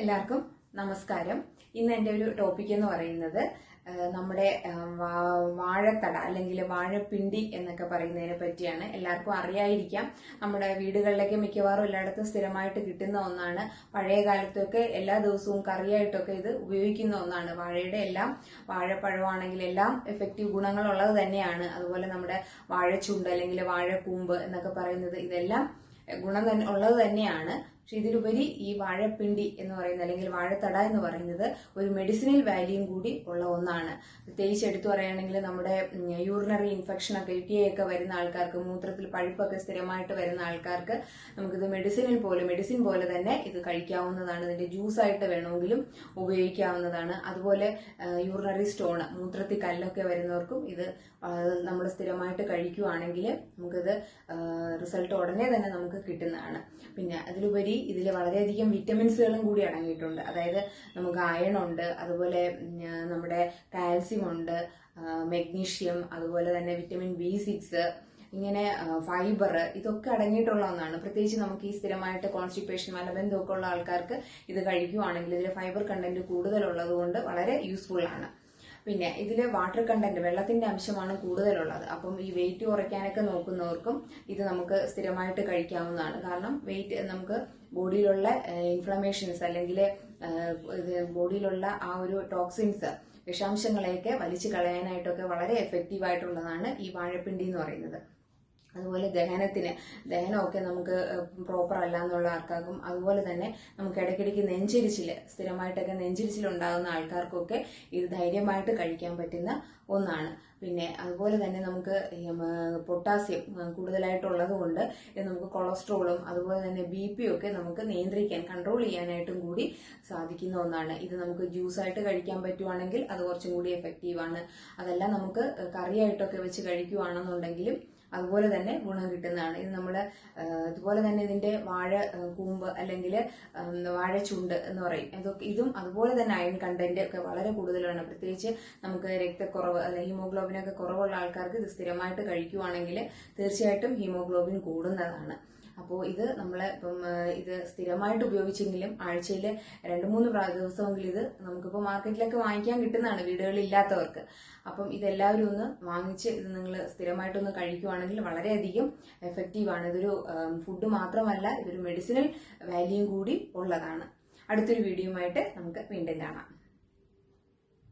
എല്ലാവർക്കും നമസ്കാരം. ഇന്ന് എന്റെ ഒരു ടോപ്പിക് എന്ന് പറയുന്നത് നമ്മുടെ വാഴത്തട അല്ലെങ്കിൽ വാഴപ്പിണ്ടി എന്നൊക്കെ പറയുന്നതിനെ പറ്റിയാണ്. എല്ലാവർക്കും അറിയായിരിക്കാം. നമ്മുടെ വീടുകളിലൊക്കെ മിക്കവാറും എല്ലായിടത്തും സ്ഥിരമായിട്ട് കിട്ടുന്ന ഒന്നാണ്. പഴയ കാലത്തൊക്കെ എല്ലാ ദിവസവും കറിയായിട്ടൊക്കെ ഇത് ഉപയോഗിക്കുന്ന ഒന്നാണ്. വാഴയുടെ എല്ലാം വാഴപ്പഴമാണെങ്കിൽ എല്ലാം എഫക്റ്റീവ് ഗുണങ്ങളുള്ളത് തന്നെയാണ്. അതുപോലെ നമ്മുടെ വാഴച്ചുണ്ട് അല്ലെങ്കിൽ വാഴക്കൂമ്പ് എന്നൊക്കെ പറയുന്നത് ഇതെല്ലാം ഗുണം ഉള്ളത് തന്നെയാണ്. പക്ഷെ ഇതിലുപരി ഈ വാഴപ്പിണ്ടി എന്ന് പറയുന്നത് അല്ലെങ്കിൽ വാഴത്തട എന്ന് പറയുന്നത് ഒരു മെഡിസിനൽ വാല്യൂം കൂടി ഉള്ള ഒന്നാണ്. പ്രത്യേകിച്ച് എടുത്തു പറയുകയാണെങ്കിൽ നമ്മുടെ യൂറിനറി ഇൻഫെക്ഷൻ ഒക്കെ യു ഒക്കെ വരുന്ന ആൾക്കാർക്ക് മൂത്രത്തിൽ പഴുപ്പൊക്കെ സ്ഥിരമായിട്ട് വരുന്ന ആൾക്കാർക്ക് നമുക്കിത് മെഡിസിനിൽ പോലെ മെഡിസിൻ പോലെ തന്നെ ഇത് കഴിക്കാവുന്നതാണ്. ഇതിന്റെ ജ്യൂസ് ആയിട്ട് വേണമെങ്കിലും ഉപയോഗിക്കാവുന്നതാണ്. അതുപോലെ യൂറിനറി സ്റ്റോൺ മൂത്രത്തിൽ കല്ലൊക്കെ വരുന്നവർക്കും ഇത് നമ്മൾ സ്ഥിരമായിട്ട് കഴിക്കുവാണെങ്കിൽ നമുക്കിത് റിസൾട്ട് ഉടനെ തന്നെ നമുക്ക് കിട്ടുന്നതാണ്. പിന്നെ അതിലുപരി ഇതിൽ വളരെയധികം വിറ്റമിൻസുകളും കൂടി അടങ്ങിയിട്ടുണ്ട്. അതായത് നമുക്ക് അയൺ ഉണ്ട് അതുപോലെ നമ്മുടെ കാൽസ്യം ഉണ്ട് മെഗ്നീഷ്യം അതുപോലെ തന്നെ വിറ്റമിൻ ബി സിക്സ് ഇങ്ങനെ ഫൈബർ ഇതൊക്കെ അടങ്ങിയിട്ടുള്ള ഒന്നാണ്. പ്രത്യേകിച്ച് നമുക്ക് ഈ സ്ഥിരമായിട്ട് കോൺസ്റ്റിപ്പേഷൻ മലബന്ധമൊക്കെ ഉള്ള ആൾക്കാർക്ക് ഇത് കഴിക്കുവാണെങ്കിൽ ഇതിൽ ഫൈബർ കണ്ടന്റ് കൂടുതലുള്ളത് കൊണ്ട് വളരെ യൂസ്ഫുൾ ആണ്. പിന്നെ ഇതിൽ വാട്ടർ കണ്ടന്റ് വെള്ളത്തിന്റെ അംശമാണ് കൂടുതലുള്ളത്. അപ്പം ഈ വെയിറ്റ് കുറയ്ക്കാനൊക്കെ നോക്കുന്നവർക്കും ഇത് നമുക്ക് സ്ഥിരമായിട്ട് കഴിക്കാവുന്നതാണ്. കാരണം വെയിറ്റ് നമുക്ക് ബോഡിയിലുള്ള ഇൻഫ്ലമേഷൻസ് അല്ലെങ്കിൽ ബോഡിയിലുള്ള ആ ഒരു ടോക്സിൻസ് വിഷാംശങ്ങളെയൊക്കെ വലിച്ചു കളയാനായിട്ടൊക്കെ വളരെ എഫക്റ്റീവ് ആയിട്ടുള്ളതാണ് ഈ വാഴപ്പിണ്ടി എന്ന് പറയുന്നത്. അതുപോലെ ദഹനത്തിന് ദഹനമൊക്കെ നമുക്ക് പ്രോപ്പർ അല്ല എന്നുള്ള ആൾക്കാർക്കും അതുപോലെ തന്നെ നമുക്ക് ഇടയ്ക്കിടയ്ക്ക് നെഞ്ചിരിച്ചിൽ സ്ഥിരമായിട്ടൊക്കെ നെഞ്ചിരിച്ചിൽ ഉണ്ടാകുന്ന ആൾക്കാർക്കൊക്കെ ഇത് ധൈര്യമായിട്ട് കഴിക്കാൻ പറ്റുന്ന ഒന്നാണ്. പിന്നെ അതുപോലെ തന്നെ നമുക്ക് പൊട്ടാസ്യം കൂടുതലായിട്ടുള്ളത് കൊണ്ട് നമുക്ക് കൊളസ്ട്രോളും അതുപോലെ തന്നെ ബി പി ഒക്കെ നമുക്ക് നിയന്ത്രിക്കാൻ കൺട്രോൾ ചെയ്യാനായിട്ടും കൂടി സാധിക്കുന്ന ഒന്നാണ്. ഇത് നമുക്ക് ജ്യൂസായിട്ട് കഴിക്കാൻ പറ്റുവാണെങ്കിൽ അത് കുറച്ചും കൂടി എഫക്റ്റീവ് ആണ്. അതല്ല നമുക്ക് കറിയായിട്ടൊക്കെ വെച്ച് കഴിക്കുവാണെന്നുണ്ടെങ്കിലും അതുപോലെ തന്നെ ഗുണം കിട്ടുന്നതാണ്. ഇത് നമ്മൾ അതുപോലെ തന്നെ ഇതിന്റെ വാഴ കൂമ്പ് അല്ലെങ്കിൽ വാഴ ചുണ്ട് എന്ന് പറയും. ഇതൊക്കെ ഇതും അതുപോലെ തന്നെ അയൺ കണ്ടന്റ് ഒക്കെ വളരെ കൂടുതലാണ്. പ്രത്യേകിച്ച് നമുക്ക് രക്തക്കുറവ് അല്ലെങ്കിൽ ഹീമോഗ്ലോബിനൊക്കെ കുറവുള്ള ആൾക്കാർക്ക് ഇത് സ്ഥിരമായിട്ട് കഴിക്കുവാണെങ്കിൽ തീർച്ചയായിട്ടും ഹീമോഗ്ലോബിൻ കൂടുന്നതാണ്. അപ്പോൾ ഇത് നമ്മൾ ഇപ്പം ഇത് സ്ഥിരമായിട്ട് ഉപയോഗിച്ചെങ്കിലും ആഴ്ചയിൽ രണ്ട് മൂന്ന് ദിവസമെങ്കിലും ഇത് നമുക്കിപ്പോൾ മാർക്കറ്റിലൊക്കെ വാങ്ങിക്കാൻ കിട്ടുന്നതാണ് വീടുകളിൽ ഇല്ലാത്തവർക്ക് അപ്പം ഇതെല്ലാവരും ഒന്ന് വാങ്ങിച്ച് ഇത് നിങ്ങൾ സ്ഥിരമായിട്ടൊന്ന് കഴിക്കുവാണെങ്കിൽ വളരെയധികം എഫക്റ്റീവാണ്. ഇതൊരു ഫുഡ് മാത്രമല്ല ഇതൊരു മെഡിസിനൽ വാല്യൂ കൂടി ഉള്ളതാണ്. അടുത്തൊരു വീഡിയോയുമായിട്ട് നമുക്ക് വീണ്ടും കാണാം.